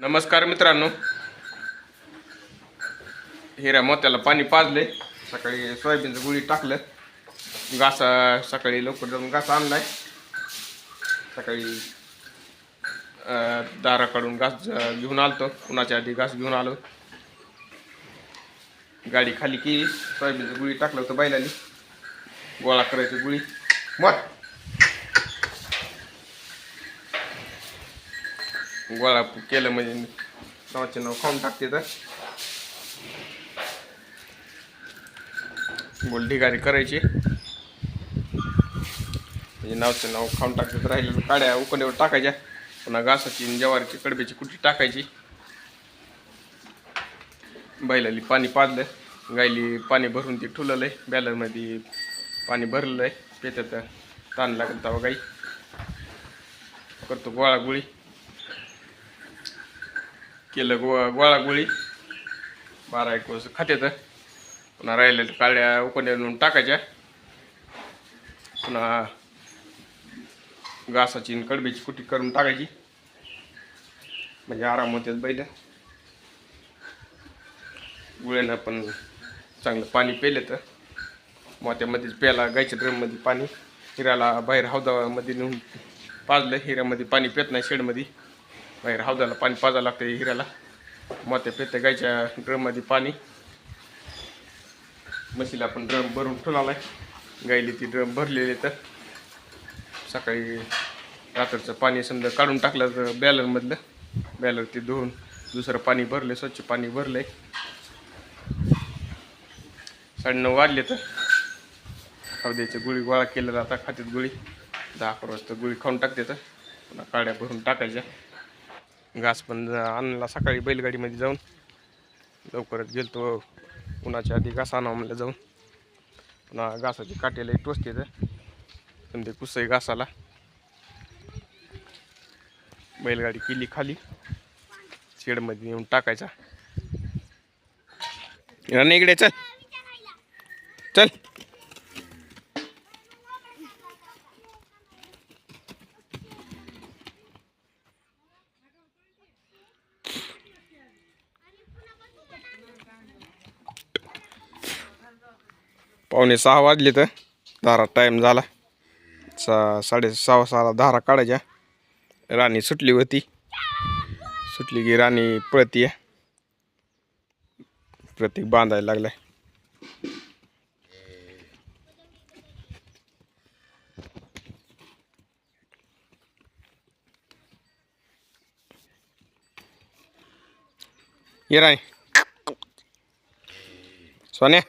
नमस्कार मित्रांनो. हिऱ्या मोत्याला पाणी पाजले सकाळी सोयाबीनचं गुळी टाकलं. घासा सकाळी लवकर जाऊन घास आणलाय. सकाळी दाराकडून घास घेऊन आलतो. उन्हाच्या आधी घास घेऊन आलो. गाडी खाली की सोयाबीनचं गुळी टाकलं होतं बैलानी. गोळा करायचं गुळी. मग गोळा केलं म्हणजे, म्हणजे नावाचे नाव खाऊन टाकते तर. गोल ढिगारी करायची. म्हणजे नावचं नाव खाऊन टाकते तर राहिलेलं काड्या उकड्यावर टाकायच्या. पुन्हा घासाची जवारीची कडब्याची कुटी टाकायची. बैलाली पाणी पाजलं. गायली पाणी भरून ती ठुलेलं आहे बॅलरमध्ये पाणी भरलेलं आहे पेत्यात ताण लागेल तवा गाई. करतो गोळा गुळी केलं गोळा गोळा गोळी. बारा एक वर्ष खात्यात. पुन्हा राहिलेल्या काळ्या नेऊन टाकायच्या. पुन्हा घासाची कडबीची कुटी करून टाकायची. म्हणजे आराम होते बैल. गुळ्यानं पण चांगलं पाणी पेलं तर मोत्यामध्येच प्यायला गायच्या ड्रममध्ये पाणी. हिऱ्याला बाहेर हौदामध्ये नेऊन पाजलं. हिऱ्यामध्ये पाणी पेत नाही शेडमध्ये. बाहेर हौदाला पाणी पाजावं लागतं हिऱ्याला. मोत्या पेत्या गायच्या ड्रममध्ये पाणी. म्हशीला पण ड्रम भरून ठेवला आहे. गायली ती ड्रम भरलेले तर सकाळी रात्रीचं पाणी समजा काढून टाकलं तर बॅलरमधलं. बॅलर ते धुवून दुसरं पाणी भरले स्वच्छ पाणी भरलंय. साडेनऊ वाजले तर हौद्याची गुळी गोळा केलेला आता खात्यात गुळी. दहा अकरा वाजता गुळी खाऊन टाकते तर. पुन्हा काड्या भरून टाकायच्या. घास पण आणला सकाळी बैलगाडीमध्ये जाऊन. लवकरच गेलतो उन्हाच्या आधी घास आणा म्हणलं जाऊन. पुन्हा घासाची काटेला टोचते तर पण ते कुसई घासाला. बैलगाडी केली खाली. शेडमध्ये येऊन टाकायचा. इकडे चल. चल. पावणे सहा वाजले तर धारा टाईम झाला. सा साडे सहा सहाला धारा काढायच्या. राणी सुटली होती. सुटली की राणी पळती प्रतीक बांधायला लागलाय. ये राणी. सोन्या.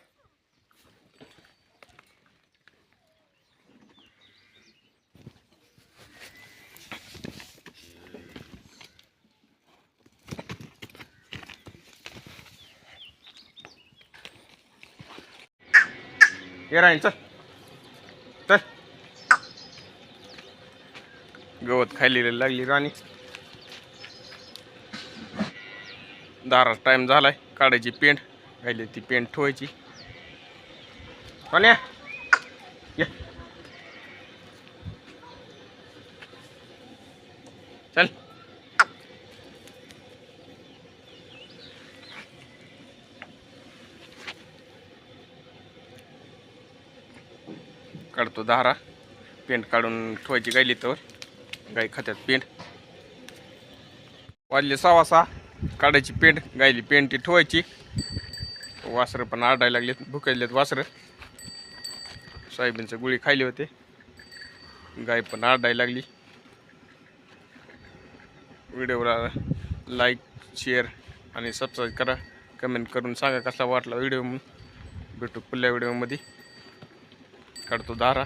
ये राणी चल. चल. गवत खायलेलं लागली राणी. दारात टाईम झालाय काढायची पेंट. राहिली ती पेंट ठेवायची. या ये. काढतो दारा पेंट काढून ठेवायची गायली तर गाई खात्यात पेंट. वाजले सहा सहा. काढायची पेंट गायली पेंट ती ठेवायची. वासरं पण आडायला लागलेत भुकायलेत वासरं. सोयाबीनचं गुळी खायली होते. गाय पण आडायला लागली. व्हिडिओला लाईक शेअर आणि सबस्क्राईब करा. कमेंट करून सांगा कसा वाटला व्हिडिओ भेटू पुढल्या व्हिडिओमध्ये. काढतो दारा